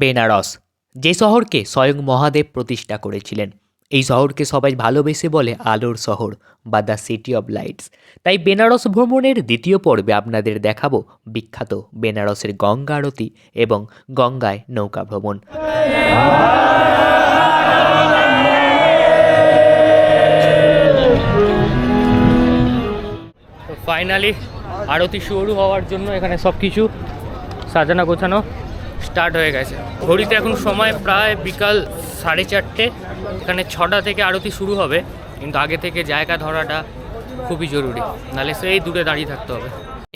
বেনারস, যে শহরকে স্বয়ং মহাদেব প্রতিষ্ঠা করেছিলেন। এই শহরকে সবাই ভালোবেসে বলে আলোর শহর বা দ্য সিটি অফ লাইটস। তাই বেনারস ভ্রমণের দ্বিতীয় পর্বে আপনাদের দেখাবো বিখ্যাত বেনারসের গঙ্গা আরতি এবং গঙ্গায় নৌকা ভ্রমণ। ফাইনালি আরতি শুরু হওয়ার জন্য এখানে সব কিছু সাজানো গোছানো। স্টার্ট হয়ে গেছে। ঘড়িতে এখন সময় প্রায় বিকাল সাড়ে চারটে। এখানে ছটা থেকে আরতি শুরু হবে, কিন্তু আগে থেকে জায়গা ধরাটা খুবই জরুরি। নাহলে সেই দূরে দাঁড়িয়ে থাকতে হবে।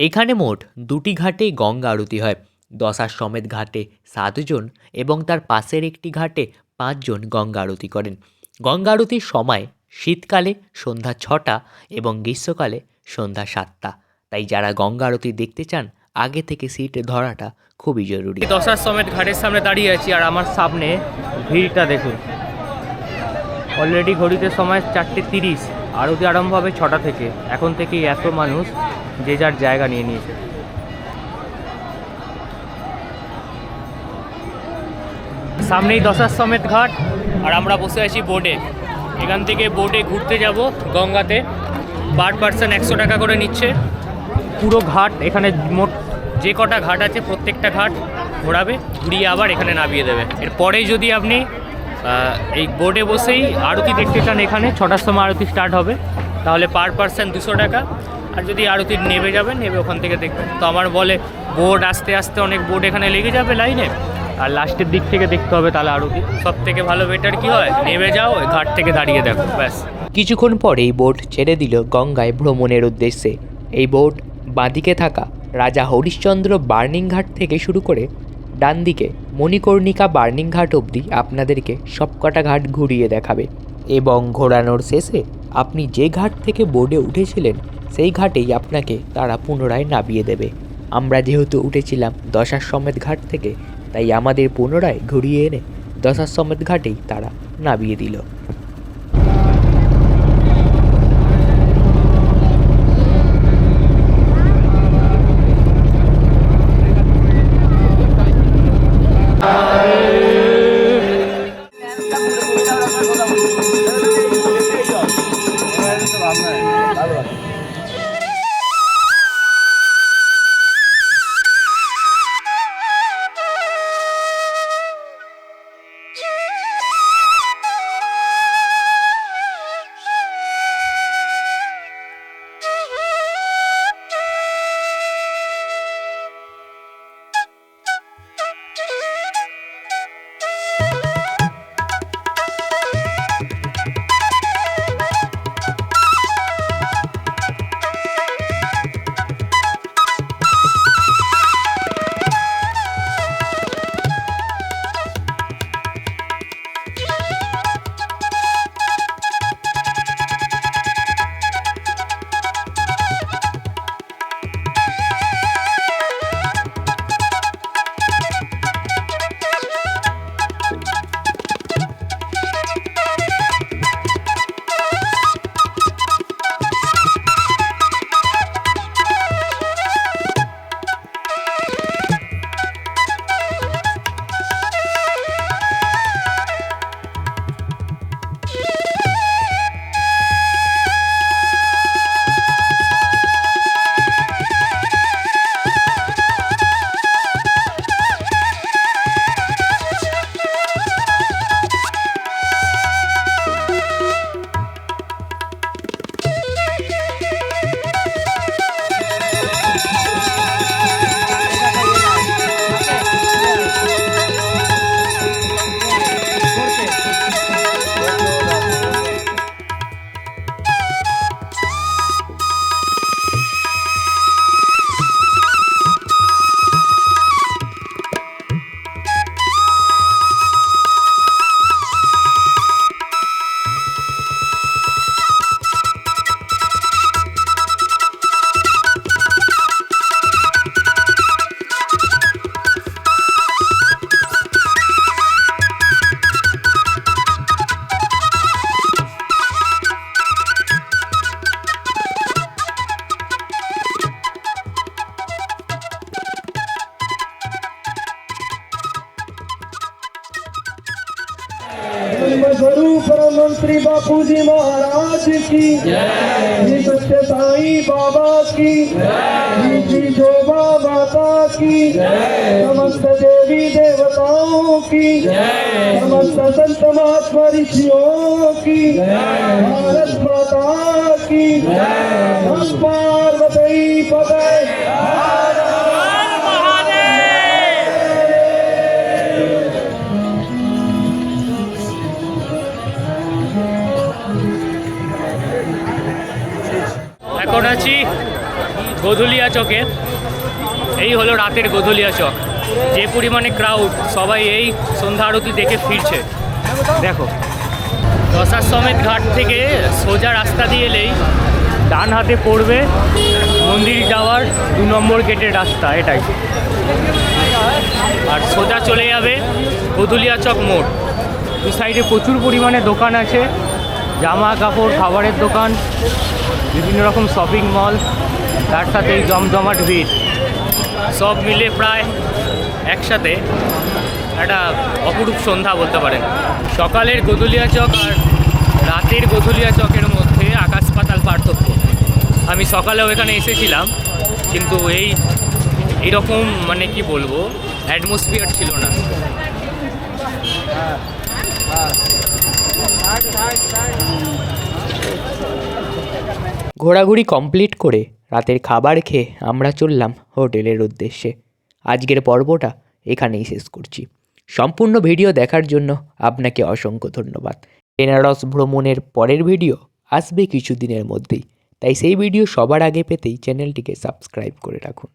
এখানে মোট দুটি ঘাটে গঙ্গা আরতি হয়। দশার সমেত ঘাটে সাতজন এবং তার পাশের একটি ঘাটে পাঁচজন গঙ্গা আরতি করেন। গঙ্গা আরতির সময় শীতকালে সন্ধ্যা ছটা এবং গ্রীষ্মকালে সন্ধ্যা সাতটা। তাই যারা গঙ্গা আরতি দেখতে চান আগে থেকে সিট ধরাটা খুবই জরুরি। দশার সমেত ঘাটের সামনে দাঁড়িয়ে আছি আর আমার সামনে ভিড়টা দেখুন। অলরেডি ঘড়িতে সময় চারটে তিরিশ, আরতি আরম্ভ হবে ছটা থেকে। এখন থেকেই এত মানুষ যে যার জায়গা নিয়ে নিয়েছে। সামনেই দশার সমেত ঘাট আর আমরা বসে আছি বোটে এখান থেকে বোটে ঘুরতে যাব গঙ্গাতে। পার পার্সন একশো টাকা করে নিচ্ছে। পুরো ঘাট এখানে মোট যে কটা ঘাট আছে, প্রত্যেকটা ঘাট ঘোরাবে, ঘুরিয়ে আবার এখানে নামিয়ে দেবে। এরপরে যদি আপনি এই বোর্ডে বসেই আরতি দেখতে চান এখানে, ছটার সময় আরতি স্টার্ট হবে, তাহলে পার পার্সন দুশো টাকা। আর যদি আরতি নেবে যাবেন, নেবে ওখান থেকে দেখবেন। তো আমার বলে বোর্ড আস্তে আস্তে অনেক বোর্ড এখানে লেগে যাবে লাইনে। আর লাস্টের দিক থেকে দেখতে হবে তাহলে আরতি। সব থেকে ভালো বেটার কি হয়? নেমে যাও ঘাট থেকে দাঁড়িয়ে দেখো, ব্যাস। কিছুক্ষণ পরেই বোট ছেড়ে দিল গঙ্গায় ভ্রমণের উদ্দেশ্যে। এই বোট বাঁদিকে থাকা রাজা হরিশ্চন্দ্র বার্নিং ঘাট থেকে শুরু করে ডান দিকে মণিকর্ণিকা বার্নিং ঘাট অবধি আপনাদেরকে সবকটা ঘাট ঘুরিয়ে দেখাবে। এবং ঘোরানোর শেষে আপনি যে ঘাট থেকে বোর্ডে উঠেছিলেন, সেই ঘাটেই আপনাকে তারা পুনরায় নামিয়ে দেবে। আমরা যেহেতু উঠেছিলাম দশার সমেত ঘাট থেকে, তাই আমাদের পুনরায় ঘুরিয়ে এনে দশার সমেত ঘাটেই তারা নামিয়ে দিল। ভালো जन्म स्वरूप मंत्री बापू जी महाराज की। जी सत्य साई बाबा की। जी जोबा माता की। समस्त देवी देवताओं की। समस्त संत महात्मा ऋषियों की। भारत माता की। গধুলিয়া চকে। এই হলো রাতের গধুলিয়া চক। যে পরিমাণে ক্রাউড সবাই এই সন্ধ্যা আরতি দেখে ফিরছে। দেখো দশার সমেত ঘাট থেকে সোজা রাস্তা দিয়ে এলেই ডান হাতে পড়বে মন্দির যাওয়ার দু নম্বর গেটের রাস্তা, এটাই। আর সোজা চলে যাবে গধুলিয়া চক মোড়। দু সাইডে প্রচুর পরিমাণে দোকান আছে। জামা কাপড়, খাবারের দোকান, বিভিন্ন রকম শপিং মল তার সাথে এই জমজমাট ভিড়। সব মিলে প্রায় একসাথে একটা অপরূপ সন্ধ্যা বলতে পারেন। সকালের গদুলিয়া চক আর রাতের গদুলিয়া চকের মধ্যে আকাশ পাতাল পার্থক্য। আমি সকালেও এখানে এসেছিলাম, কিন্তু এই এইরকম মানে কি বলব অ্যাটমসফিয়ার ছিল না। ঘোরাঘুরি কমপ্লিট করে রাতের খাবার খেয়ে আমরা চললাম হোটেলের উদ্দেশ্যে। আজকের পর্বটা এখানেই শেষ করছি। সম্পূর্ণ ভিডিও দেখার জন্য আপনাকে অসংখ্য ধন্যবাদ। বেনারস ভ্রমণের পরের ভিডিও আসবে কিছুদিনের মধ্যেই। তাই সেই ভিডিও সবার আগে পেতেই চ্যানেলটিকে সাবস্ক্রাইব করে রাখুন।